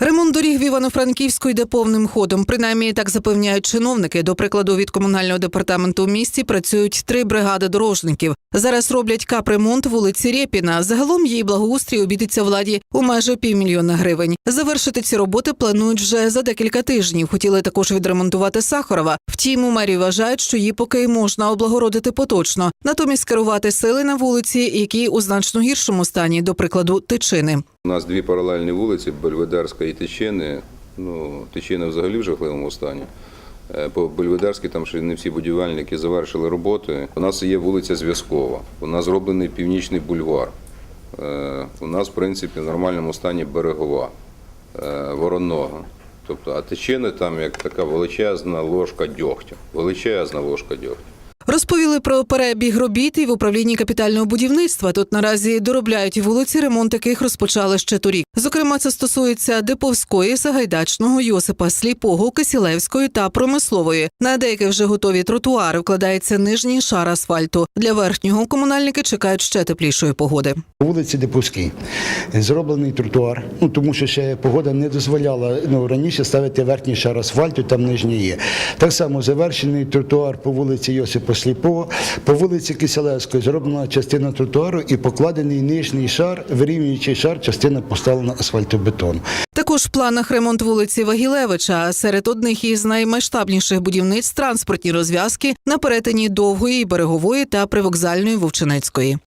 Ремонт доріг в Івано-Франківську йде повним ходом. Принаймні так запевняють чиновники. До прикладу, від комунального департаменту у місті працюють три бригади дорожників. Зараз роблять капремонт вулиці Рєпіна. Загалом її благоустрій обійдеться владі у майже півмільйона гривень. Завершити ці роботи планують вже за декілька тижнів. Хотіли також відремонтувати Сахарова. Втім, у мерії вважають, що її поки можна облагородити поточно. Натомість керувати сили на вулиці, які у значно гіршому стані, до прикладу, тичини. У нас дві паралельні вулиці Бельведерська і Тичини. Ну, Тичина взагалі в жахливому стані. Е, По Бельведерській там ще не всі будівельники завершили роботи. У нас є вулиця Зв'язкова, у нас зроблений північний бульвар. Е, У нас, в принципі, в нормальному стані берегова, е, воронога. Тобто, а тичини там як така величезна ложка дьогтю. Величезна ложка дьогтю. Розповіли про перебіг робіт і в управлінні капітального будівництва. Тут наразі доробляють вулиці, ремонт яких розпочали ще торік. Зокрема, це стосується Диповської, Сагайдачного, Йосипа Сліпого, Кисілевської та Промислової. На деякі вже готові тротуари вкладається нижній шар асфальту. Для верхнього комунальники чекають ще теплішої погоди. По вулиці Депуській зроблений тротуар, ну тому що ще погода не дозволяла ну, раніше ставити верхній шар асфальту, там нижній є. Так само завершений тротуар по вулиці Йосипа Сліпого, по вулиці Киселевської зроблена частина тротуару і покладений нижній шар, вирівнюючий шар, частина поставлена асфальтобетон. Також в планах ремонт вулиці Вагілевича. Серед одних із наймасштабніших будівництв транспортні розв'язки на перетині довгої берегової та привокзальної Вовчинецької.